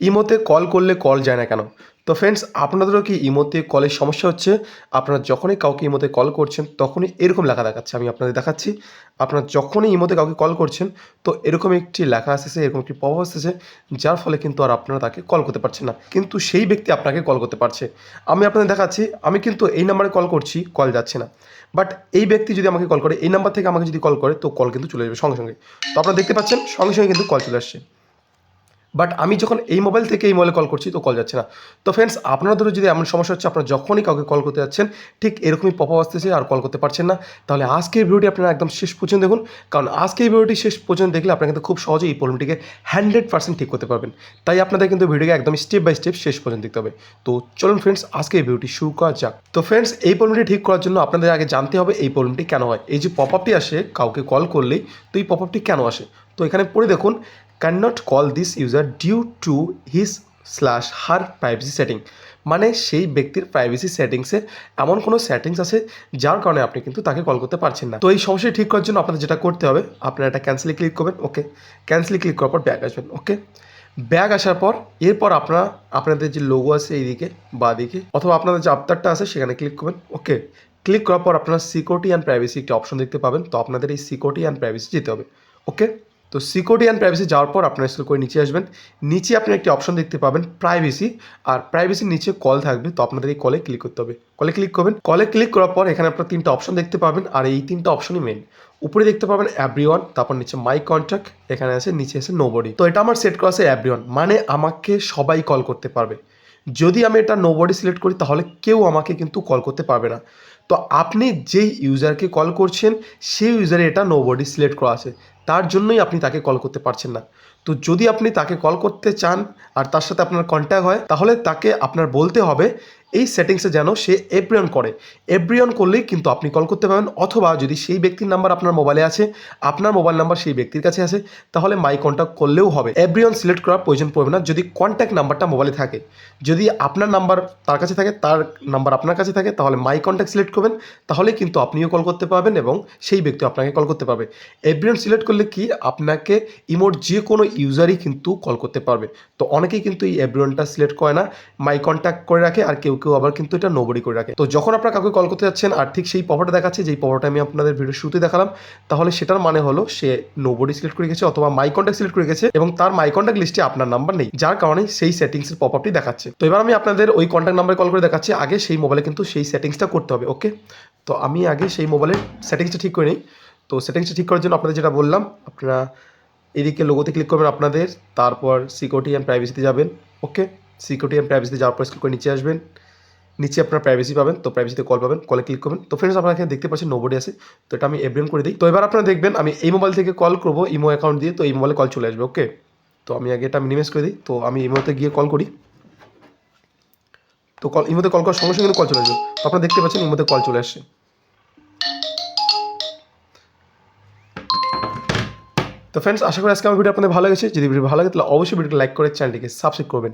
ইমোতে কল করলে কল যায় না কেন? তো ফ্রেন্ডস আপনাদেরও কি ইমোতে কলের সমস্যা হচ্ছে? আপনারা যখনই কাউকে ইমোতে কল করছেন, তখনই এরকম লেখা দেখাচ্ছে। আমি আপনাদের দেখাচ্ছি। আপনারা যখনই ইমোতে কাউকে কল করছেন, তো এরকম একটি লেখা আসতেছে এরকম একটি প্রভাব আসতেছে যার ফলে কিন্তু আর আপনারা তাকে কল করতে পারছেন না। কিন্তু সেই ব্যক্তি আপনাকে কল করতে পারছে। আমি আপনাদের দেখাচ্ছি, আমি কিন্তু এই নাম্বারে কল করছি, কল যাচ্ছে না। বাট এই ব্যক্তি যদি আমাকে কল করে, এই নাম্বার থেকে আমাকে যদি কল করে, তো কল কিন্তু চলে যাবে সঙ্গে সঙ্গে। তো আপনারা দেখতে পাচ্ছেন, সঙ্গে সঙ্গে কিন্তু কল চলে আসছে। বাট আমি যখন এই মোবাইল থেকে এই মোবাইলে কল করছি, তো কল যাচ্ছে না। তো ফ্রেন্ডস আপনাদেরও যদি এমন সমস্যা হচ্ছে, আপনারা যখনই কাউকে কল করতে যাচ্ছেন, ঠিক এরকমই পপ আসতেছে আর কল করতে পারছেন না। তাহলে আজকের ভিডিওটি আপনারা একদম শেষ পর্যন্ত দেখুন। কারণ আজকে এই ভিডিওটি শেষ পর্যন্ত দেখলে আপনারা কিন্তু খুব সহজেই এই প্রবলেমটিকে হান্ড্রেড পার্সেন্ট ঠিক করতে পারবেন। তাই আপনাদের কিন্তু ভিডিওকে একদম স্টেপ বাই স্টেপ শেষ পর্যন্ত দেখতে হবে। তো চলুন ফ্রেন্ডস আজকে এই ভিডিওটি শুরু করা যাক। তো ফ্রেন্ডস এই প্রবলেমটি ঠিক করার জন্য আপনাদের আগে জানতে হবে এই প্রবলেমটি কেন হয়। এই যে পপ আপটি আসে, কাউকে কল করলেই, তো এই পপ আপটি কেন আসে? তো এখানে পড়ে দেখুন can not call this user due to his slash her privacy setting মানে সেই ব্যক্তির প্রাইভেসি সেটিংসে এমন কোনো সেটিংস আছে যার কারণে আপনি কিন্তু তাকে কল করতে পারছেন না। তো এই সমস্যাটি ঠিক করার জন্য আপনাদের যেটা করতে হবে, আপনারা এটা ক্যান্সেলে ক্লিক করবেন ওকে ক্যান্সেলে ক্লিক করার পর ব্যাগ আসবেন ওকে ব্যাগ আসার পর এরপর আপনারা, আপনাদের যে লোগো আছে এইদিকে বা দিকে অথবা আপনাদের যে আবতারটা আছে সেখানে ক্লিক করবেন ওকে ক্লিক করার পর আপনারা সিকিউরিটি অ্যান্ড প্রাইভেসি একটি অপশন দেখতে পাবেন, তো আপনাদের এই সিকিউরিটি অ্যান্ড প্রাইভেসি যেতে হবে ওকে তো সিকিউরিটি অ্যান্ড প্রাইভেসি যাওয়ার পর আপনারা স্কুল করে নিচে আসবেন। নিচে আপনি একটি অপশন দেখতে পাবেন প্রাইভেসি আর প্রাইভেসির নিচে কল থাকবে, তো আপনাদের এই কলে ক্লিক করতে হবে। কলে ক্লিক করবেন। কলে ক্লিক করার পর এখানে আপনারা তিনটা অপশন দেখতে পাবেন, আর এই তিনটা অপশনই মেন উপরে দেখতে পাবেন অ্যাব্রিওয়ান তারপর নিচে মাই কন্ট্যাক্ট এখানে আছে, নিচে আছে নোবডি তো এটা আমার সেট করা আছে অ্যাব্রিওয়ান মানে আমাকে সবাই কল করতে পারবে। যদি আমি এটা নোবডি সিলেক্ট করি, তাহলে কেউ আমাকে কিন্তু কল করতে পারবে না। তো আপনি যেই ইউজারকে কল করছেন, সেই ইউজারে এটা নো বডি সিলেক্ট করা আছে। তার জন্যই আপনি তাকে কল করতে পারছেন না। তো যদি আপনি তাকে কল করতে চান, আর তার সাথে আপনার কন্ট্যাক্ট হয়, তাহলে তাকে আপনার বলতে হবে এই সেটিংসে যেন সে এব্রিয়ন করে। এব্রিয়ন করলেই কিন্তু আপনি কল করতে পারবেন অথবা যদি সেই ব্যক্তির নাম্বার আপনার মোবাইলে আছে, আপনার মোবাইল নাম্বার সেই ব্যক্তির কাছে আছে, তাহলে মাই কন্ট্যাক্ট করলেও হবে। এব্রিয়ন সিলেক্ট করার প্রয়োজন পড়বে না, যদি কন্ট্যাক্ট নাম্বারটা মোবাইলে থাকে। যদি আপনার নাম্বার তার কাছে থাকে, তার নাম্বার আপনার কাছে থাকে, তাহলে মাই কন্ট্যাক্ট সিলেক্ট করবেন তাহলে কিন্তু আপনিও কল করতে পারবেন এবং সেই ব্যক্তি আপনাকে কল করতে পারবে। এব্রিয়ন সিলেক্ট করলে কি? আপনাকে ইমোর যে কোনো ইউজারই কিন্তু কল করতে পারবে। তো অনেকেই কিন্তু এই এব্রিয়নটা সিলেক্ট করে না মাই কন্ট্যাক্ট করে রাখে, আর কেউ কেউ আবার কিন্তু এটা নোবডি করে রাখে। তো যখন আপনারা কাউকে কল করতে যাচ্ছেন, আর ঠিক সেই পপারটা দেখাচ্ছে, যেই পপারটা আমি আপনাদের ভিডিও শুরুতে দেখালাম, তাহলে সেটার মানে হলো সে নোবডি সিলেক্ট করে গেছে অথবা মাই কন্ট্যাক্ট সিলেক্ট করে গেছে এবং তার মাই কন্ট্যাক্ট লিস্টে আপনার নাম্বার নেই, যার কারণে সেই সেটিংসের পপ আপটি দেখাচ্ছে। তো এবার আমি আপনাদের ওই কন্ট্যাক্ট নাম্বারে কল করে দেখাচ্ছি, আগে সেই মোবাইলে কিন্তু সেই সেটিংসটা করতে হবে ওকে তো আমি আগে সেই মোবাইলের সেটিংসটা ঠিক করে নিই। তো সেটিংসটা ঠিক করার জন্য আপনাদের যেটা বললাম, আপনারা এদিকে লোগোতে ক্লিক করবেন আপনাদের, তারপর সিকিউরিটি অ্যান্ড প্রাইভেসিতে যাবেন ওকে সিকিউরিটি অ্যান্ড প্রাইভেসিতে যাওয়ার পর স্কুল করে নিচে আসবেন। নিচে আপনার প্রাইভেসি পাবেন, তো প্রাইভেসিতে কল পাবেন কলে ক্লিক করবেন। তো ফ্রেন্ডস আপনারা এখানে দেখতে পাচ্ছেন নোবডি আছে, তো এটা আমি এভরিয়ন করে দিই। তো এবার আপনারা দেখবেন, আমি এই মোবাইল থেকে কল করব ইমো অ্যাকাউন্ট দিয়ে, তো এই মোবাইলে কল চলে আসবে ওকে তো আমি আগে এটা মিনিমাইজ করে দিই, তো আমি ইমোতে গিয়ে কল করি। তো কল ইমোতে কল করার সঙ্গে সঙ্গে কল চলে আসবে। তো আপনারা দেখতে পাচ্ছেন ইমোতে কল চলে আসছে। তো ফ্রেন্ডস আশা করি আজকে আমার ভিডিও আপনাদের ভালো লেগেছে। যদি ভিডিও ভালো লাগে, তাহলে অবশ্যই ভিডিওটা লাইক করে চ্যানেলটিকে সাবস্ক্রাইব করবেন।